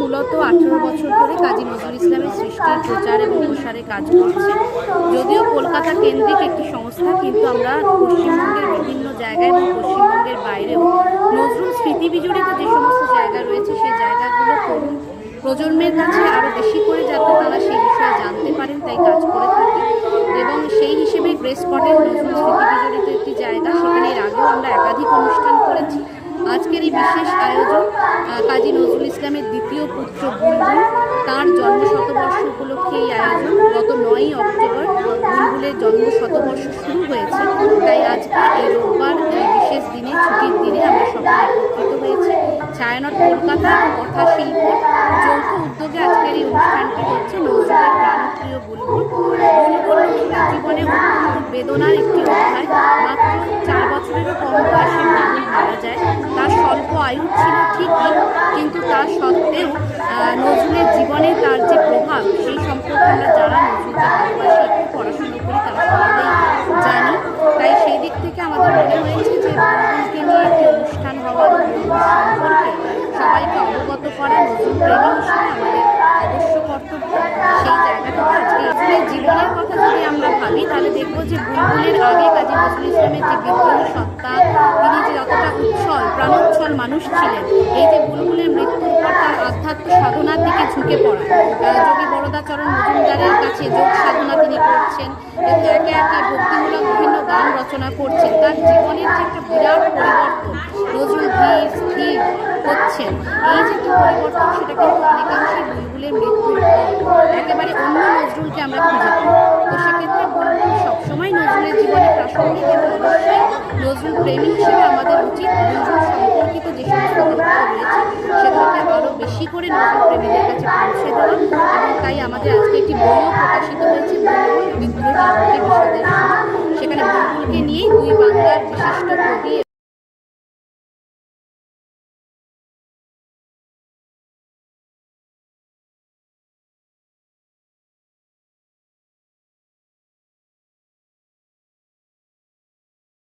মূলত আঠেরো বছর ধরে কাজী ইসলামের সৃষ্টির প্রচার এবং প্রসারে কাজ করছে। যদিও কলকাতা কেন্দ্রিক একটি সংস্থা, কিন্তু আমরা পশ্চিমবঙ্গের বিভিন্ন জায়গায় পশ্চিমবঙ্গের বাইরেও নজরুল স্মৃতি যে সমস্ত জায়গা রয়েছে, সেই জায়গাগুলো তরুণ প্রজন্মের কাছে আরও বেশি করে যাতে তারা সেই বিষয়ে জানতে পারেন, তাই কাজ করে থাকি। এবং সেই হিসেবে গ্রেস স্পটের নজরুল স্মৃতি বিজড়িত একটি জায়গা, সেখানে এর আগেও আমরা একাধিক অনুষ্ঠান করেছি। আজকের এই বিশেষ আয়োজন কাজী নজরুল ইসলামের দ্বিতীয় পুত্র বুলবুল, তার জন্ম শতবর্ষ উপলক্ষে এই আয়োজন। গত নয়ই অক্টোবর বুলবুলের জন্ম শতবর্ষ শুরু হয়েছে। তাই আজকে এই রোববার, এই বিশেষ দিনে, ছুটির দিনে আমরা সকলে একত্রিত হয়েছি। ছায়ানট কলকাতা কথা শিল্প উদ্যোগে আজকের এই অনুষ্ঠানটি হচ্ছে নজরুলের প্রাণপ্রিয় বুলবুল। বুলবুল জীবনে অত্যন্ত বেদনার একটি অধ্যায়। মাত্র চার বছরেরও কম বয়সে বুলবুল মারা যায়। তার স্বল্প আয়ু ছিল ঠিকই, কিন্তু তা সত্ত্বেও নজরুলের জীবনে তার যে প্রভাব, সেই সম্পর্কে আমরা যারা নজরুলকে ভালোবাসি, একটু পড়াশুনো করি, তারা সকলেই জানি। তাই সেই দিক থেকে আমাদের মনে হয়েছে করা নতুন প্রেমী হিসেবে আমাদের অবশ্য কর্তব্য। সেই জায়গাটাতে আজকে নজরুলের জীবনের কথা যদি আমরা ভাবি, তাহলে দেখব যে বুলবুলের আগে কাজী নজরুল ইসলামের যে বিদ্রোহী সত্তা, তিনি যে যতটা উচ্ছল, প্রাণোচ্ছল মানুষ ছিলেন, এই যে বুলবুলের মৃত্যুর ঝুঁকে পড়া? যোগী বরদাচরণ মজুমদারের কাছে যোগ সাধনা তিনি করছেন। এবং একে একে ভক্তিমূলক বিভিন্ন গান রচনা করছেন। তার জীবনের যে একটা বিরাট পরিবর্তন, নজরুল ধীর স্থির হচ্ছেন। এই যে একটা পরিবর্তন, সেটা কিন্তু অনেকাংশেই বুলবুলের মৃত্যুর একেবারে অন্য নজরুলকে আমরা খুঁজে পাই। তো সেক্ষেত্রে বুলবুল সবসময় নজরুলের জীবনে প্রাসঙ্গিক এবং অবশ্যই নজরুল প্রেমী হিসেবে আমাদের উচিত নজরুল সম্পর্কিত যে সমস্ত তথ্য রয়েছে, সেগুলোকে আরও বেশি করে নজরুল প্রেমীদের পৌঁছে তাই আমাদের আজকে একটি বইও